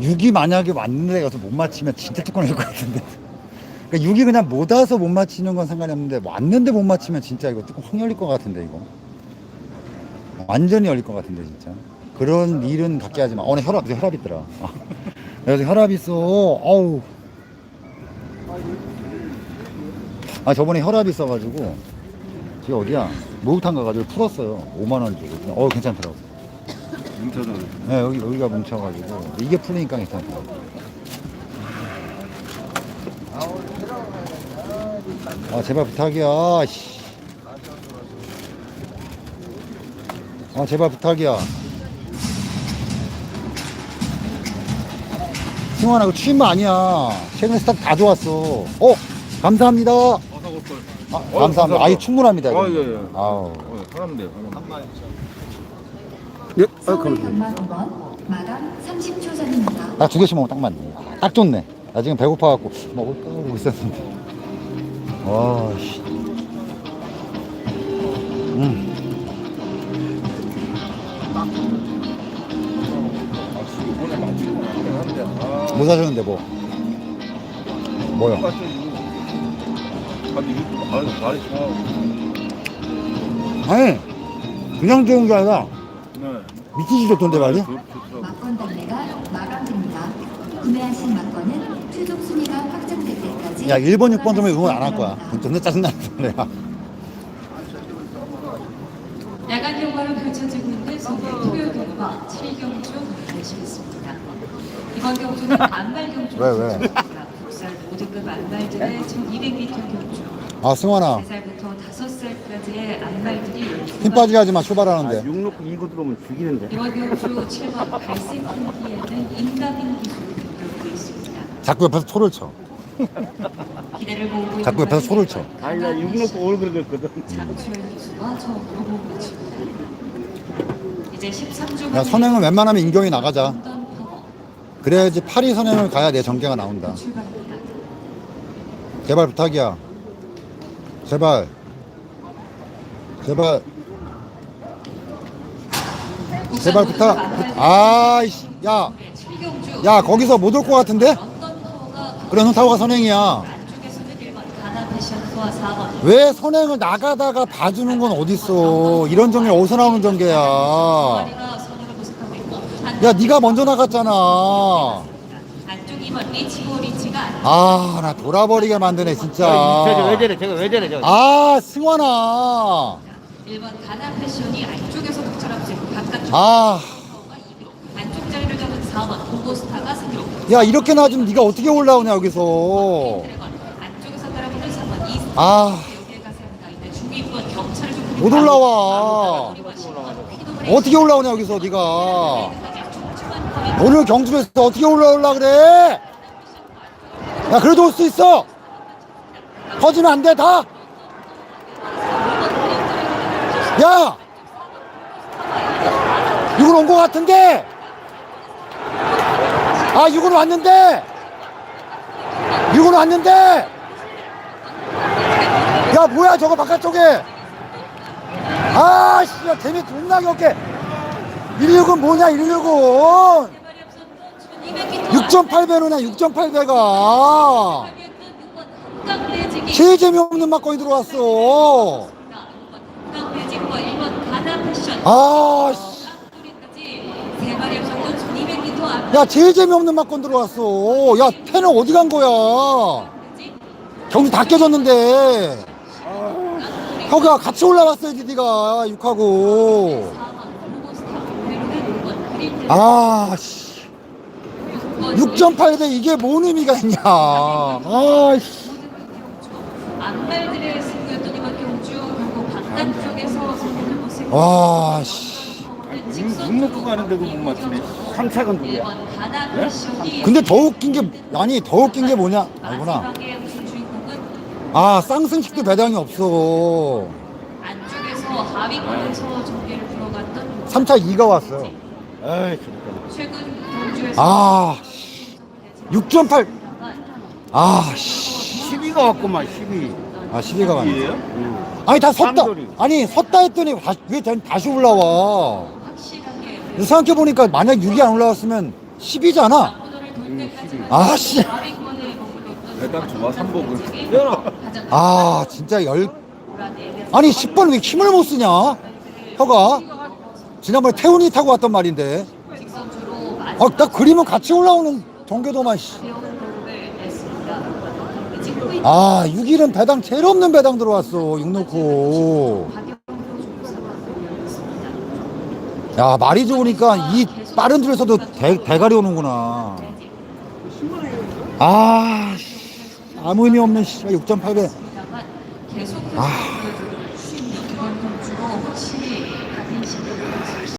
6이 만약에 왔는데 가서 못 맞히면 진짜 뚜껑 열것 같은데. 그러니까 6이 그냥 못 와서 못 맞히는 건 상관이 없는데 왔는데 못 맞히면 진짜 이거 뚜껑 확 열릴 것 같은데 이거. 완전히 열릴 것 같은데 진짜. 그런 일은 갖게 하지 마. 어, 나 혈압, 내 혈압 있더라. 지금 혈압 있어. 어우. 아 저번에 혈압 있어가지고 지금 어디야? 목욕탕 가가지고 풀었어요. 5만 원 주고. 어 괜찮더라고. 뭉쳐서 네 여기 여기가 뭉쳐가지고 이게 풀리니까 괜찮더라고. 아 제발 부탁이야. 씨. 아 제발 부탁이야. 승환아 이거 취임 아니야. 최근에 스타트 다 좋았어. 어 감사합니다. 아, 어, 감사합니다. 아이 충분합니다. 아, 이거. 예, 예. 아우. 어, 사람 돼요 사람 예, 서울 경마 5번 마감 30초 전입니다. 나두 개씩 먹으면 딱 맞네. 아, 딱 좋네. 나 지금 배고파갖고 먹을까 하고 있었는데. 와, 씨. 음. 아뭐 사셨는데 뭐? 뭐요? 아니, 그냥 좋은 게 아니라 네 미치지 좋던데 말이야? 막건 단매가 마감됩니다. 구매하신 막건은 최종 순위가 확정될 때까지 야, 1번, 6번 정도 응원 안 할 거야. 존나 짜증나는 소리야. 야간 경과로 펼쳐지고 있는 서울 토요 경과 7경주 마무리하시겠습니다. 이번 경주는 안말 경주가 왜, 왜? 국산 모등급 안말들의 1200m 경주. 아, 승환아. 3살부터 5살까지의 안말들이 힘 빠지게 하지 마, 아, 출발하는데. 육 놓고 이거 들어오면 죽이는데 이번 경주 7번 갈색 핑기에는 인가빈 기술이 등록되어 있습니다. 자꾸 옆에서 소를 쳐. 기대를 모으고 있는 자꾸 옆에서 소를 쳐. 아니 나육 놓고 기수와 처음으로 몸을 이제 13주 야, 선행은 웬만하면 인경이 나가자. 그래야지 파리 선행을 가야 내 전개가 나온다. 출발합니다. 제발 부탁이야. 제발. 제발. 제발 부탁. 아이씨, 야, 야, 거기서 못 올 것 같은데? 그래, 넌 타고 가 선행이야. 안쪽에서는 1번 가나 패션과 4번 왜 선행을 나가다가 봐주는 건 어딨어? 이런 전개 어디서 나오는 전개야? 야, 네가 먼저 나갔잖아. 안쪽 2번 리치고 리치가 안 아, 나 돌아버리게 만드네, 진짜. 저거 왜 저래 저거 왜 저래 저거 아, 승환아. 1번 가나 패션이 안쪽에서 독철합지고 바깥쪽. 아, 파워가 2로 안쪽 자리를 잡은 4번 고고스타가 3로 야, 이렇게 놔주면 네가 어떻게 올라오냐, 여기서. 드래건 안쪽에서 따라붙는 3번 이스타 아. 못 올라와. 어떻게 올라오냐 여기서 네가. 오늘 경주에서 어떻게 올라올라 그래? 야 그래도 올 수 있어. 터지면 안 돼 다 야! 이건 온거 같은데? 아 이건 왔는데? 이건 왔는데? 야 뭐야 저거 바깥쪽에? 아 씨 야 재미 존나게 없게. 119은 뭐냐 119은? 6.8배로냐 6.8배가. 제일 재미없는 막건이 들어왔어 아 씨. 야 제일 재미없는 막건 들어왔어. 야 태는 어디 간 거야? 경주 다 깨졌는데. 혀가 같이 올라왔어야지 네가. 육하고. 아 씨. 6.8배 이게 뭔 의미가 있냐. 아 씨. 안말들의 승부였던 이번 경주 결국 바깥 쪽에서 모습 와씨. 육 놓고 가는데도 못 맞추네. 3차가 누구야? 1번 가나 패션이 근데 더 웃긴 게 아니 더 웃긴 게 뭐냐? 알구나. 아 쌍승식도 배당이 없어. 안쪽에서 하위권에서 정비를 풀어갔던 3차 2가 왔어요 에이 저거 최근 경주에서 아 6.8 아 씨. 12가 왔구만 12 아 12가 왔네. 이에요? 아니 다 섰다. 쌍돌이. 아니 섰다 했더니 다- 왜 다- 다시 올라와? 확실하게 생각해보니까 만약 6이 안 올라왔으면 10이잖아. 아씨. 배당 좋아 삼복은. 아 진짜 열 아니 10번 왜 힘을 못 쓰냐? 혀가. 지난번에 태훈이 타고 왔단 말인데. 아나 그림은 같이 올라오는 정궤도만 씨. 아 6일은 배당 제일 없는 배당 들어왔어 6 넣고. 야 말이 좋으니까 이 빠른 줄에서도 대, 대가리 오는구나. 아 씨, 아무 의미 없는 6.8배 계속 아